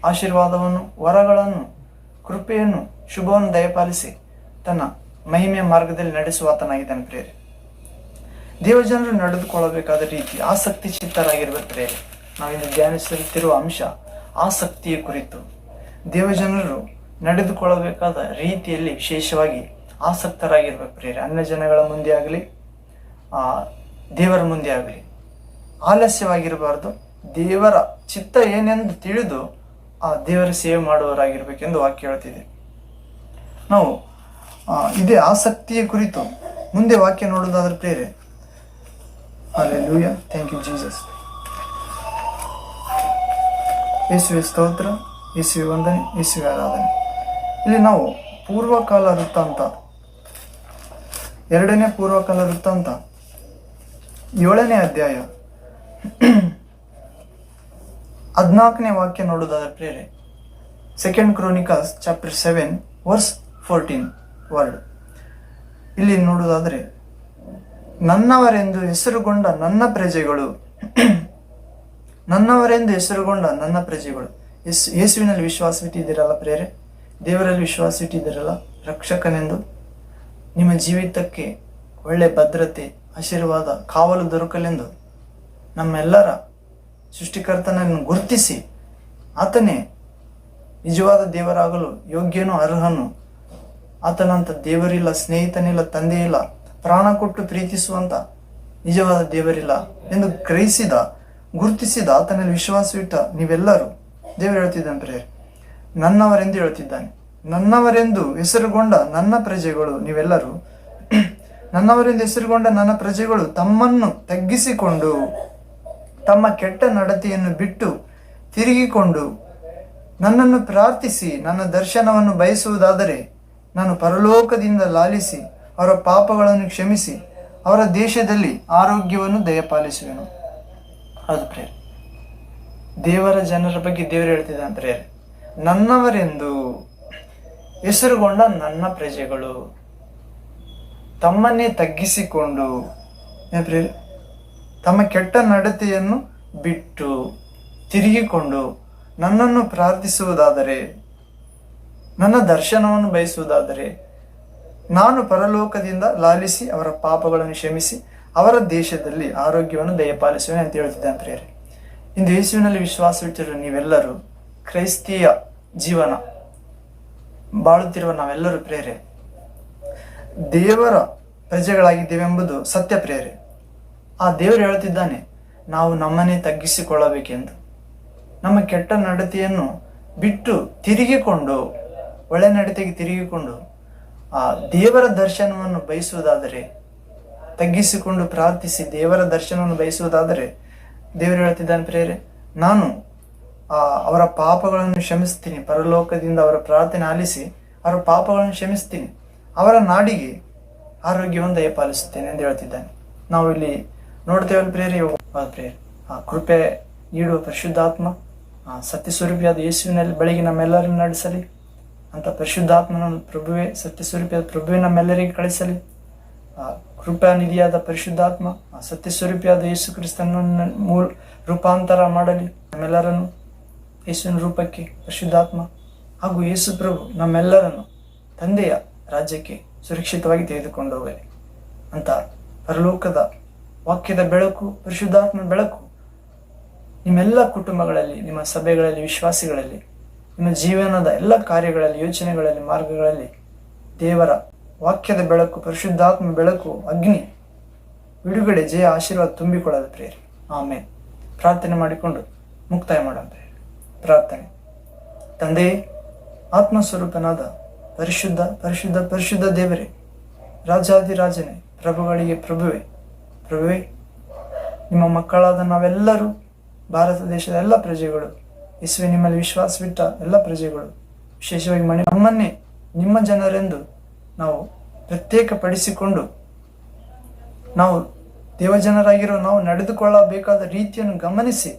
ಆಶೀರ್ವಾದವನ್ನು, ವರಗಳನ್ನು, ಕೃಪೆಯನ್ನು, ಶುಭವನ್ನು ದಯಪಾಲಿಸಿ ತನ್ನ ಮಹಿಮೆಯ ಮಾರ್ಗದಲ್ಲಿ ನಡೆಸುವಾತನಾಗಿದ್ದಾನೆ ಪ್ರೇರೆ ದೇವಜನರು ನಡೆದುಕೊಳ್ಳಬೇಕಾದ ರೀತಿ ಆಸಕ್ತಿ ಚಿತ್ತರಾಗಿರುವ ಪ್ರೇರೆ ನಾವಿಂದು ಧ್ಯಾನಿಸುತ್ತಿರುವ ಅಂಶ ಆಸಕ್ತಿಯ ಕುರಿತು. ದೇವಜನರು ನಡೆದುಕೊಳ್ಳಬೇಕಾದ ರೀತಿಯಲ್ಲಿ ವಿಶೇಷವಾಗಿ ಆಸಕ್ತರಾಗಿರ್ಬೇಕು ಪ್ರೇರೇ ಅನ್ಯ ಜನಗಳ ಮುಂದೆ ಆಗಲಿ ದೇವರ ಮುಂದೆ ಆಗಲಿ, ಆಲಸ್ಯವಾಗಿರಬಾರ್ದು. ದೇವರ ಚಿತ್ತ ಏನೆಂದು ತಿಳಿದು ಆ ದೇವರ ಸೇವೆ ಮಾಡುವವರಾಗಿರ್ಬೇಕೆಂದು ವಾಕ್ಯ ಹೇಳ್ತಿದೆ. ನಾವು ಇದೇ ಆಸಕ್ತಿಯ ಕುರಿತು ಮುಂದೆ ವಾಕ್ಯ ನೋಡೋದಾದ್ರೆ ಪ್ರೇರೆ ಅಲ್ಲೆಲ್ಲೂಯ ಥ್ಯಾಂಕ್ ಯು ಜೀಸಸ್ ಯೇಸುವೆ ಸ್ತೋತ್ರ, ಯೇಸುವೆ ವಂದನೆ, ಯೇಸುವೆ ಆರಾಧನೆ. ಇಲ್ಲಿ ನಾವು ಪೂರ್ವಕಾಲ ವೃತ್ತಾಂತ ಎರಡನೇ ಪೂರ್ವಕಾಲ ವೃತ್ತಾಂತ ಏಳನೇ ಅಧ್ಯಾಯ. ಹದಿನಾಲ್ಕನೇ ವಾಕ್ಯ ನೋಡೋದಾದ್ರೆ ಪ್ರೇರೆ second Chronicles chapter seven verse fourteen word ಇಲ್ಲಿ ನೋಡುವುದಾದರೆ, ನನ್ನವರೆಂದು ಹೆಸರುಗೊಂಡ ನನ್ನ ಪ್ರಜೆಗಳು, ನನ್ನವರೆಂದು ಹೆಸರುಗೊಂಡ ನನ್ನ ಪ್ರಜೆಗಳು. ಯೇಸು ಯೇಸುವಿನಲ್ಲಿ ವಿಶ್ವಾಸವಿಟ್ಟಿದ್ದೀರಲ್ಲ ಪ್ರೇರೆ ದೇವರಲ್ಲಿ ವಿಶ್ವಾಸ ಇಟ್ಟಿದ್ದೀರಲ್ಲ ರಕ್ಷಕನೆಂದು? ನಿಮ್ಮ ಜೀವಿತಕ್ಕೆ ಒಳ್ಳೆ ಭದ್ರತೆ, ಆಶೀರ್ವಾದ, ಕಾವಲು ದೊರಕಲೆಂದು? ನಮ್ಮೆಲ್ಲರ ಸೃಷ್ಟಿಕರ್ತನನ್ನು ಗುರುತಿಸಿ ಆತನೇ ನಿಜವಾದ ದೇವರಾಗಲು ಯೋಗ್ಯನೂ ಅರ್ಹನು? ಆತನಂತ ದೇವರಿಲ್ಲ, ಸ್ನೇಹಿತನಿಲ್ಲ, ತಂದೆಯಿಲ್ಲ, ಪ್ರಾಣ ಕೊಟ್ಟು ಪ್ರೀತಿಸುವಂತ ನಿಜವಾದ ದೇವರಿಲ್ಲ ಎಂದು ಗ್ರಹಿಸಿದ, ಗುರುತಿಸಿದ ಆತನಲ್ಲಿ ವಿಶ್ವಾಸವಿಟ್ಟ ನೀವೆಲ್ಲರೂ ದೇವರು ಹೇಳ್ತಿದ್ದಾನೆ ನನ್ನವರೆಂದು ಹೇಳುತ್ತಿದ್ದಾನೆ. ನನ್ನವರೆಂದು ಹೆಸರುಗೊಂಡ ನನ್ನ ಪ್ರಜೆಗಳು ನೀವೆಲ್ಲರೂ, ನನ್ನವರೆಂದು ಹೆಸರುಗೊಂಡ ನನ್ನ ಪ್ರಜೆಗಳು ತಮ್ಮನ್ನು ತಗ್ಗಿಸಿಕೊಂಡು, ತಮ್ಮ ಕೆಟ್ಟ ನಡತೆಯನ್ನು ಬಿಟ್ಟು ತಿರುಗಿಕೊಂಡು ನನ್ನನ್ನು ಪ್ರಾರ್ಥಿಸಿ, ನನ್ನ ದರ್ಶನವನ್ನು ಬಯಸುವುದಾದರೆ ನಾನು ಪರಲೋಕದಿಂದ ಲಾಲಿಸಿ, ಅವರ ಪಾಪಗಳನ್ನು ಕ್ಷಮಿಸಿ, ಅವರ ದೇಶದಲ್ಲಿ ಆರೋಗ್ಯವನ್ನು ದಯಪಾಲಿಸುವೆನು. ಅದು ಪ್ರೇರ್ ದೇವರ ಜನರ ಬಗ್ಗೆ ದೇವರು ಹೇಳ್ತಿದ್ದಾನೆ ಪ್ರೇರ್ ನನ್ನವರೆಂದು ಹೆಸರುಗೊಂಡ ನನ್ನ ಪ್ರಜೆಗಳು ತಮ್ಮನ್ನೇ ತಗ್ಗಿಸಿಕೊಂಡು ತಮ್ಮ ಕೆಟ್ಟ ನಡತೆಯನ್ನು ಬಿಟ್ಟು ತಿರುಗಿಕೊಂಡು ನನ್ನನ್ನು ಪ್ರಾರ್ಥಿಸುವುದಾದರೆ, ನನ್ನ ದರ್ಶನವನ್ನು ಬಯಸುವುದಾದರೆ, ನಾನು ಪರಲೋಕದಿಂದ ಲಾಲಿಸಿ ಅವರ ಪಾಪಗಳನ್ನು ಕ್ಷಮಿಸಿ ಅವರ ದೇಶದಲ್ಲಿ ಆರೋಗ್ಯವನ್ನು ದಯಪಾಲಿಸುವೆ ಅಂತ ಹೇಳ್ತಿದ್ದೆ ಪ್ರಿಯರೇ. ಇಂದು ಯೇಸುವಿನಲ್ಲಿ ವಿಶ್ವಾಸವಿಟ್ಟಿರುವ ನೀವೆಲ್ಲರೂ ಕ್ರೈಸ್ತೀಯ ಜೀವನ ಬಾಳುತ್ತಿರುವ ನಾವೆಲ್ಲರೂ ಪ್ರೇರೆ ದೇವರ ಪ್ರಜೆಗಳಾಗಿದ್ದೇವೆಂಬುದು ಸತ್ಯ ಪ್ರೇರೆ ಆ ದೇವರು ಹೇಳುತ್ತಿದ್ದಾನೆ, ನಾವು ನಮ್ಮನ್ನೇ ತಗ್ಗಿಸಿಕೊಳ್ಳಬೇಕೆಂದು. ನಮ್ಮ ಕೆಟ್ಟ ನಡತೆಯನ್ನು ಬಿಟ್ಟು ತಿರುಗಿಕೊಂಡು, ಒಳ್ಳೆ ನಡತೆಗೆ ತಿರುಗಿಕೊಂಡು, ಆ ದೇವರ ದರ್ಶನವನ್ನು ಬಯಸುವುದಾದರೆ, ತಗ್ಗಿಸಿಕೊಂಡು ಪ್ರಾರ್ಥಿಸಿ ದೇವರ ದರ್ಶನವನ್ನು ಬಯಸುವುದಾದರೆ ದೇವರು ಹೇಳ್ತಿದ್ದಾನೆ ಪ್ರೇರೆ ನಾನು ಅವರ ಪಾಪಗಳನ್ನು ಕ್ಷಮಿಸ್ತೀನಿ. ಪರಲೋಕದಿಂದ ಅವರ ಪ್ರಾರ್ಥನೆ ಆಲಿಸಿ ಅವರ ಪಾಪಗಳನ್ನು ಕ್ಷಮಿಸ್ತೀನಿ. ಅವರ ನಾಡಿಗೆ ಆರೋಗ್ಯವನ್ನು ದಯಪಾಲಿಸುತ್ತೇನೆ ಎಂದು ಹೇಳ್ತಿದ್ದಾನೆ. ನಾವು ಇಲ್ಲಿ ನೋಡ್ತೇವಲ್ಲ ಪ್ರೇರಿ ಪ್ರೇರಿ ಆ ಕೃಪೆ ನೀಡುವ ಪರಿಶುದ್ಧಾತ್ಮ, ಆ ಸತ್ಯಸ್ವರೂಪಿಯಾದ ಯೇಸುವಿನಲ್ಲಿ ಬೆಳಗ್ಗೆ ನಮ್ಮೆಲ್ಲರನ್ನು ನಡೆಸಲಿ. ಅಂತ ಪರಿಶುದ್ಧಾತ್ಮನ ಪ್ರಭುವೆ, ಸತ್ಯಸ್ವರೂಪಿಯಾದ ಪ್ರಭುವೆ ನಮ್ಮೆಲ್ಲರಿಗೆ ಕಳಿಸಲಿ. ಆ ಕೃಪಾ ನಿಧಿಯಾದ ಪರಿಶುದ್ಧಾತ್ಮ, ಆ ಸತ್ಯಸ್ವರೂಪಿಯಾದ ಯೇಸು ಕ್ರಿಸ್ತನನ್ನು ಮೂಲ, ರೂಪಾಂತರ ಮಾಡಲಿ. ನಮ್ಮೆಲ್ಲರನ್ನು ಯೇಸುವಿನ ರೂಪಕ್ಕೆ, ಪರಿಶುದ್ಧಾತ್ಮ ಹಾಗೂ ಯೇಸು ಪ್ರಭು ನಮ್ಮೆಲ್ಲರನ್ನು ತಂದೆಯ ರಾಜ್ಯಕ್ಕೆ ಸುರಕ್ಷಿತವಾಗಿ ತೆಗೆದುಕೊಂಡು ಹೋಗಲಿ. ಅಂತ ಪರಲೋಕದ ವಾಕ್ಯದ ಬೆಳಕು ಪರಿಶುದ್ಧಾತ್ಮ ಬೆಳಕು ನಿಮ್ಮೆಲ್ಲ ಕುಟುಂಬಗಳಲ್ಲಿ, ನಿಮ್ಮ ಸಭೆಗಳಲ್ಲಿ, ವಿಶ್ವಾಸಿಗಳಲ್ಲಿ, ನಿಮ್ಮ ಜೀವನದ ಎಲ್ಲ ಕಾರ್ಯಗಳಲ್ಲಿ, ಯೋಚನೆಗಳಲ್ಲಿ, ಮಾರ್ಗಗಳಲ್ಲಿ ದೇವರ ವಾಕ್ಯದ ಬೆಳಕು ಪರಿಶುದ್ಧಾತ್ಮ ಬೆಳಕು, ಅಗ್ನಿ, ಬಿಡುಗಡೆ, ಜಯ, ಆಶೀರ್ವಾದ ತುಂಬಿಕೊಳ್ಳಲು ಪ್ರೇರಿ. ಆಮೇಲೆ ಪ್ರಾರ್ಥನೆ ಮಾಡಿಕೊಂಡು ಮುಕ್ತಾಯ ಮಾಡೋಣ ಪ್ರಾರ್ಥನೆ. ತಂದೆಯೇ, ಆತ್ಮಸ್ವರೂಪನಾದ ಪರಿಶುದ್ಧ ಪರಿಶುದ್ಧ ಪರಿಶುದ್ಧ ದೇವರೇ ರಾಜಾದಿರಾಜನೇ ಪ್ರಭುಗಳಿಗೆ ಪ್ರಭುವೆ ಪ್ರಭುವೆ, ನಿಮ್ಮ ಮಕ್ಕಳಾದ ನಾವೆಲ್ಲರೂ ಭಾರತ ದೇಶದ ಎಲ್ಲ ಪ್ರಜೆಗಳು, ಯೇಸುವೆ ನಿಮ್ಮಲ್ಲಿ ವಿಶ್ವಾಸವಿಟ್ಟ ಎಲ್ಲ ಪ್ರಜೆಗಳು, ವಿಶೇಷವಾಗಿ ಮನೆ ನಮ್ಮನ್ನೇ ನಿಮ್ಮ ಜನರೆಂದು ನಾವು ಪ್ರತ್ಯೇಕಪಡಿಸಿಕೊಂಡು ನಾವು ದೇವಜನರಾಗಿರೋ ನಾವು ನಡೆದುಕೊಳ್ಳಬೇಕಾದ ರೀತಿಯನ್ನು ಗಮನಿಸಿ.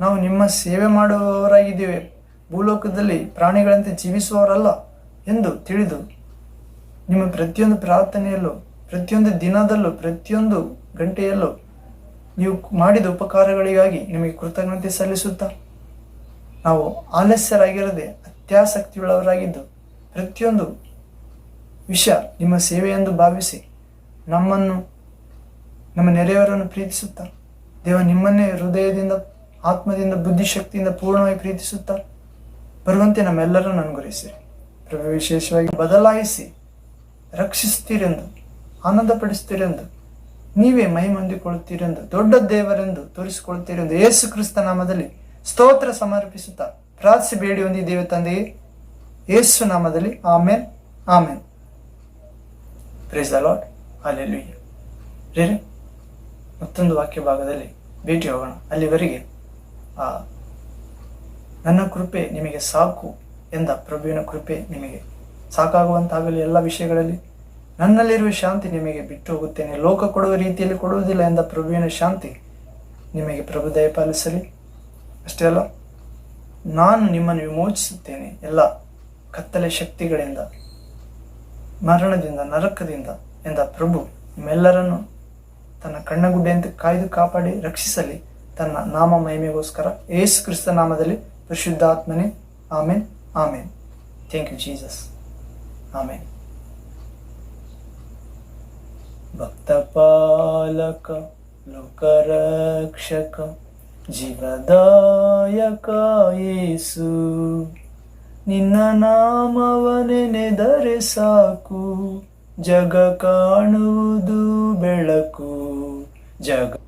ನಾವು ನಿಮ್ಮ ಸೇವೆ ಮಾಡುವವರಾಗಿದ್ದೇವೆ. ಭೂಲೋಕದಲ್ಲಿ ಪ್ರಾಣಿಗಳಂತೆ ಜೀವಿಸುವವರಲ್ಲ ಎಂದು ತಿಳಿದು ನಿಮ್ಮ ಪ್ರತಿಯೊಂದು ಪ್ರಾರ್ಥನೆಯಲ್ಲೂ, ಪ್ರತಿಯೊಂದು ದಿನದಲ್ಲೂ, ಪ್ರತಿಯೊಂದು ಗಂಟೆಯಲ್ಲೂ ನೀವು ಮಾಡಿದ ಉಪಕಾರಗಳಿಗಾಗಿ ನಿಮಗೆ ಕೃತಜ್ಞತೆ ಸಲ್ಲಿಸುತ್ತಾ, ನಾವು ಆಲಸ್ಯರಾಗಿರದೆ ಅತ್ಯಾಸಕ್ತಿಯುಳ್ಳವರಾಗಿದ್ದು, ಪ್ರತಿಯೊಂದು ವಿಷಯ ನಿಮ್ಮ ಸೇವೆಯೆಂದು ಭಾವಿಸಿ ನಮ್ಮನ್ನು, ನಮ್ಮ ನೆರೆಯವರನ್ನು ಪ್ರೀತಿಸುತ್ತಾ, ದೇವ ನಿಮ್ಮನ್ನೇ ಹೃದಯದಿಂದ ಆತ್ಮದಿಂದ, ಬುದ್ಧಿಶಕ್ತಿಯಿಂದ ಪೂರ್ಣವಾಗಿ ಪ್ರೀತಿಸುತ್ತಾ ಬರುವಂತೆ ನಮ್ಮೆಲ್ಲರನ್ನು ಅನುಗ್ರಹಿಸಿರಿ. ಪ್ರಭು, ವಿಶೇಷವಾಗಿ ಬದಲಾಯಿಸಿ ರಕ್ಷಿಸ್ತೀರೆಂದು ಆನಂದಪಡಿಸುತ್ತೀರೆಂದು, ನೀವೇ ಮೈ ಹೊಂದಿಕೊಳ್ಳುತ್ತೀರೆಂದು ದೊಡ್ಡ ದೇವರೆಂದು ತೋರಿಸಿಕೊಳ್ಳುತ್ತೀರೆಂದು ಯೇಸು ಕ್ರಿಸ್ತ ನಾಮದಲ್ಲಿ ಸ್ತೋತ್ರ ಸಮರ್ಪಿಸುತ್ತಾ ಪ್ರಾರ್ಥಿಸಿ ಬೇಡಿ ಹೊಂದಿದ್ದೇವೆ ತಂದೆಯೇ. ಯೇಸು ನಾಮದಲ್ಲಿ ಆಮೇನ್ ಆಮೇನ್. ಪ್ರೇಸ್ ದ ಲಾರ್ಡ್ ಅಲ್ಲೆಲ್ಲುಯ್ಯ ರೇರೆ ಮತ್ತೊಂದು ವಾಕ್ಯ ಭಾಗದಲ್ಲಿ ಭೇಟಿ ಹೋಗೋಣ. ಅಲ್ಲಿವರೆಗೆ ನನ್ನ ಕೃಪೆ ನಿಮಗೆ ಸಾಕು ಎಂದ ಪ್ರಭುವಿನ ಕೃಪೆ ನಿಮಗೆ ಸಾಕಾಗುವಂತಾಗಲಿ ಎಲ್ಲ ವಿಷಯಗಳಲ್ಲಿ. ನನ್ನಲ್ಲಿರುವ ಶಾಂತಿ ನಿಮಗೆ ಬಿಟ್ಟು ಹೋಗುತ್ತೇನೆ. ಲೋಕ ಕೊಡುವ ರೀತಿಯಲ್ಲಿ ಕೊಡುವುದಿಲ್ಲ ಎಂದ ಪ್ರಭುವಿನ ಶಾಂತಿ ನಿಮಗೆ ಪ್ರಭು ದಯಪಾಲಿಸಲಿ ಅಷ್ಟೇ ಅಲ್ಲ, ನಾನು ನಿಮ್ಮನ್ನು ವಿಮೋಚಿಸುತ್ತೇನೆ ಎಲ್ಲ ಕತ್ತಲೆ ಶಕ್ತಿಗಳಿಂದ, ಮರಣದಿಂದ, ನರಕದಿಂದ ಎಂದ ಪ್ರಭು ನಿಮ್ಮೆಲ್ಲರನ್ನು ತನ್ನ ಕಣ್ಣಗುಡ್ಡೆಯಂತೆ ಕಾಯ್ದು ಕಾಪಾಡಿ ರಕ್ಷಿಸಲಿ. ತನ್ನ ನಾಮ ಮಹಿಮೆಗೋಸ್ಕರ ಯೇಸು ಕ್ರಿಸ್ತ ನಾಮದಲ್ಲಿ ಪರಿಶುದ್ಧಾತ್ಮನೇ. ಆಮೇನ್ ಆಮೇನ್. ಥ್ಯಾಂಕ್ ಯು ಜೀಸಸ್ ಆಮೇನ್. ಭಕ್ತಪಾಲಕ, ಲೋಕರಕ್ಷಕ, ಜೀವದಾಯಕ ಯೇಸು, ನಿನ್ನ ನಾಮವನೆನೆದರೆ ಸಾಕು. ಜಗ ಕಾಣುವುದು ಬೆಳಕು, ಜಗ